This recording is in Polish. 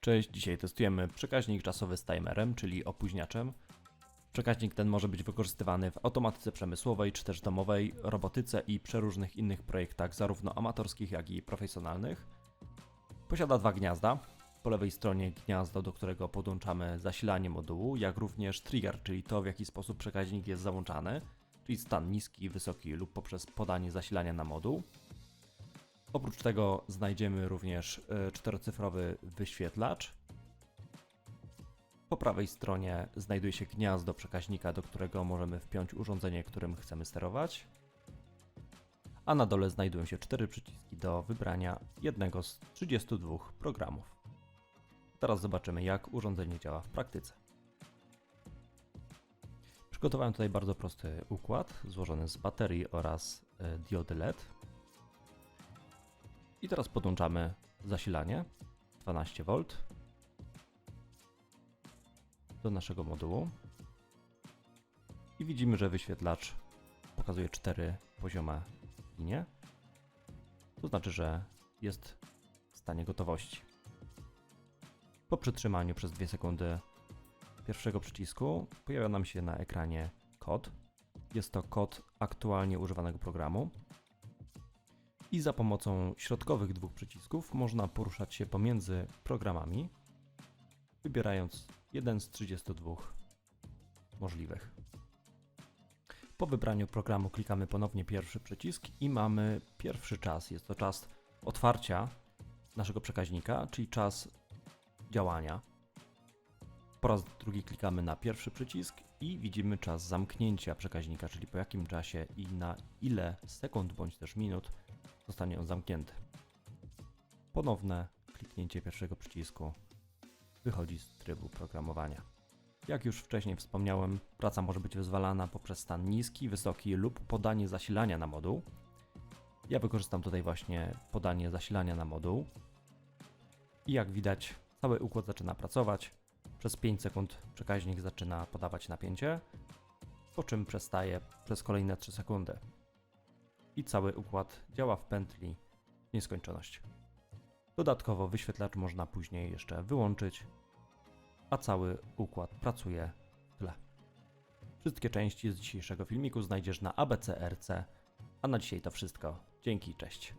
Cześć, dzisiaj testujemy przekaźnik czasowy z timerem, czyli opóźniaczem. Przekaźnik ten może być wykorzystywany w automatyce przemysłowej czy też domowej, robotyce i przeróżnych innych projektach, zarówno amatorskich, jak i profesjonalnych. Posiada dwa gniazda. Po lewej stronie gniazdo, do którego podłączamy zasilanie modułu, jak również trigger, czyli to w jaki sposób przekaźnik jest załączany, czyli stan niski, wysoki lub poprzez podanie zasilania na moduł. Oprócz tego znajdziemy również e, czterocyfrowy wyświetlacz. Po prawej stronie znajduje się gniazdo przekaźnika, do którego możemy wpiąć urządzenie, którym chcemy sterować. A na dole znajdują się cztery przyciski do wybrania jednego z 32 programów. Teraz zobaczymy, jak urządzenie działa w praktyce. Przygotowałem tutaj bardzo prosty układ złożony z baterii oraz e, diody LED. I teraz podłączamy zasilanie 12V do naszego modułu. I widzimy, że wyświetlacz pokazuje cztery poziome linie. To znaczy, że jest w stanie gotowości. Po przytrzymaniu przez 2 sekundy pierwszego przycisku pojawia nam się na ekranie kod. Jest to kod aktualnie używanego programu i za pomocą środkowych dwóch przycisków można poruszać się pomiędzy programami, wybierając jeden z 32 możliwych. Po wybraniu programu klikamy ponownie pierwszy przycisk i mamy pierwszy czas. Jest to czas otwarcia naszego przekaźnika, czyli czas działania. Po raz drugi klikamy na pierwszy przycisk i widzimy czas zamknięcia przekaźnika, czyli po jakim czasie i na ile sekund bądź też minut zostanie on zamknięty. Ponowne kliknięcie pierwszego przycisku wychodzi z trybu programowania. Jak już wcześniej wspomniałem, praca może być wyzwalana poprzez stan niski, wysoki lub podanie zasilania na moduł. Ja wykorzystam tutaj właśnie podanie zasilania na moduł. I jak widać, cały układ zaczyna pracować. Przez 5 sekund przekaźnik zaczyna podawać napięcie, po czym przestaje przez kolejne 3 sekundy i cały układ działa w pętli w nieskończoność. Dodatkowo wyświetlacz można później jeszcze wyłączyć, a cały układ pracuje w tle. Wszystkie części z dzisiejszego filmiku znajdziesz na ABCRC, a na dzisiaj to wszystko. Dzięki, cześć.